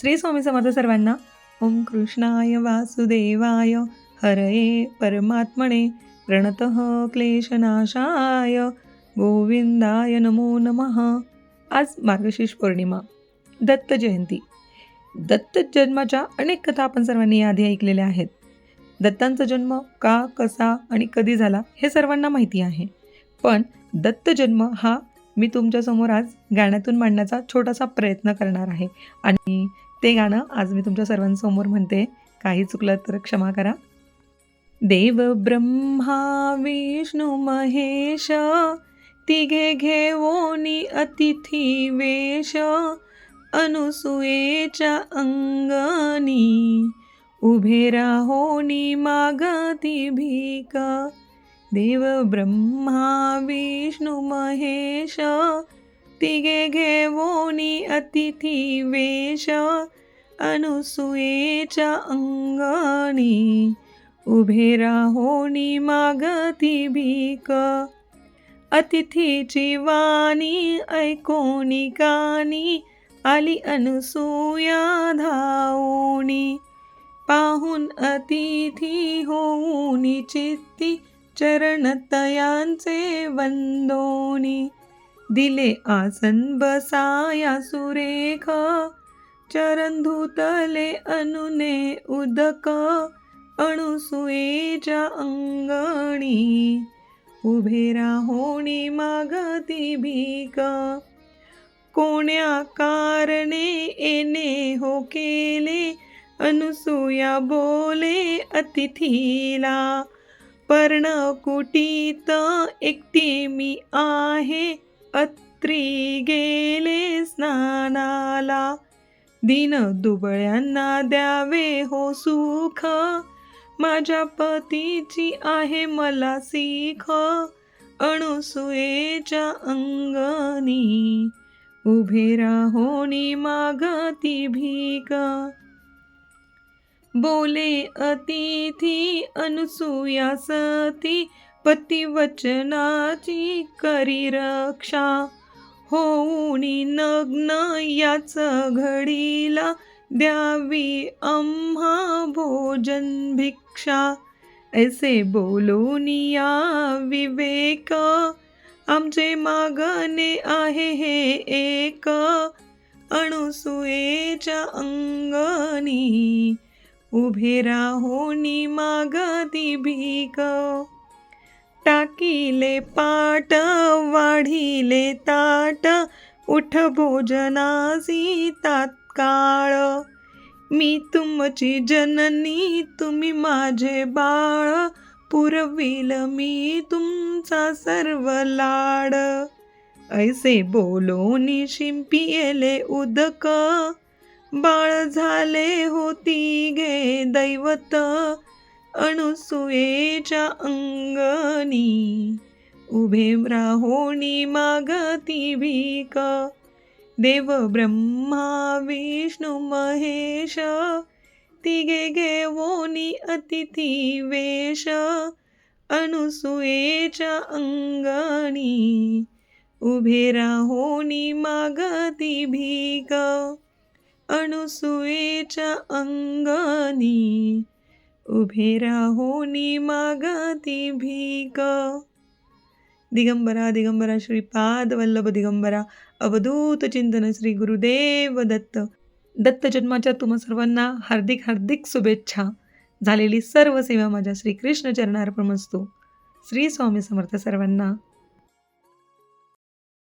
श्री स्वामी समर्थ सर्वांना ओम कृष्णाय वासुदेवाय हरये परमात्मने प्रणतः क्लेशनाशाय. गोविंदाय नमो नमः. आज मार्गशीर्ष पौर्णिमा. दत्त जयंती. दत्त जन्माच्या अनेक कथा आपण सर्वांनी याआधी ऐकलेल्या आहेत. दत्तांचा जन्म का कसा आणि कधी झाला हे सर्वांना माहिती आहे. पण दत्त जन्म हा मी तुमच्यासमोर आज गाण्यातून मांडण्याचा छोटासा प्रयत्न करणार आहे. आणि ते गाणं आज मी तुमच्या सर्वांसमोर म्हणते. काही चुकलं तर क्षमा करा. देव ब्रह्मा विष्णू महेश तिघे घेवोनी अतिथी वेश अनुसुयेच्या अंगणी उभे राहोनी मागती भीक. देव ब्रह्मा विष्णू महेश तिघे घेवोनी अतिथी वेश अनुसुयेच्या अंगणी उभे राहोनी मागती भीक अतिथीची वाणी ऐकोनी कानी आली अनुसूया धावोनी पाहून अतिथी होऊनी चित्ती चरणतयांचे वंदोनी दिले आसन बसाया सुरेख. चरण धुतले अनुने उदक. अणुसुयेच्या अंगणी. उभे राहोणी मागती भीक. कोण्या कारणे येणे हो केले. अनुसूया बोले अतिथीला. पर्णकुटीत एकटी मी आहे. अत्री गेले स्नानाला. दिन दुबळ्यांना द्यावे हो सुख. माझ्या पतीची आहे मला सीख. अणुसुयेच्या अंगणी. उभे राहोनी मागती भीक. बोले अतिथी अनुसूया सती पतिवचनाची करी रक्षा होऊनी नग्न याच घडीला द्यावी आम्हा भोजन भिक्षा. ऐसे बोलोनिया या विवेक आमचे मागणे आहे हे एक. अणुसुयेच्या अंगणी उभे राहोनी मागती भीक. टाकीले पाट वाढीले ताट उठ भोजनासी तात्काळ. मी तुमची जननी तुम्ही माझे बाळ पुरविल मी तुमचा सर्व लाड. ऐसे बोलोनी शिंपियेले उदक बाळ झाले होती घे दैवत अणुसुयेच्या अंगणी. उभे राहोणी मागती भीक. देव ब्रह्मा विष्णू महेश. तिघे घेवोनी अतिथी वेश. अनुसूयेच्या अंगणी. उभे राहोनी मागती भीक. अणुसूयेच्या अंगणी. उभे राहोनी मागती भीक. दिगंबरा दिगंबरा श्रीपाद वल्लभ दिगंबरा अवधूत चिंतन श्री गुरुदेव दत्त. दत्त जन्माच्या तुम्हा सर्वांना हार्दिक हार्दिक शुभेच्छा. झालेली सर्व सेवा माझ्या श्रीकृष्ण चरणार्पणमस्तू श्री स्वामी समर्थ सर्वांना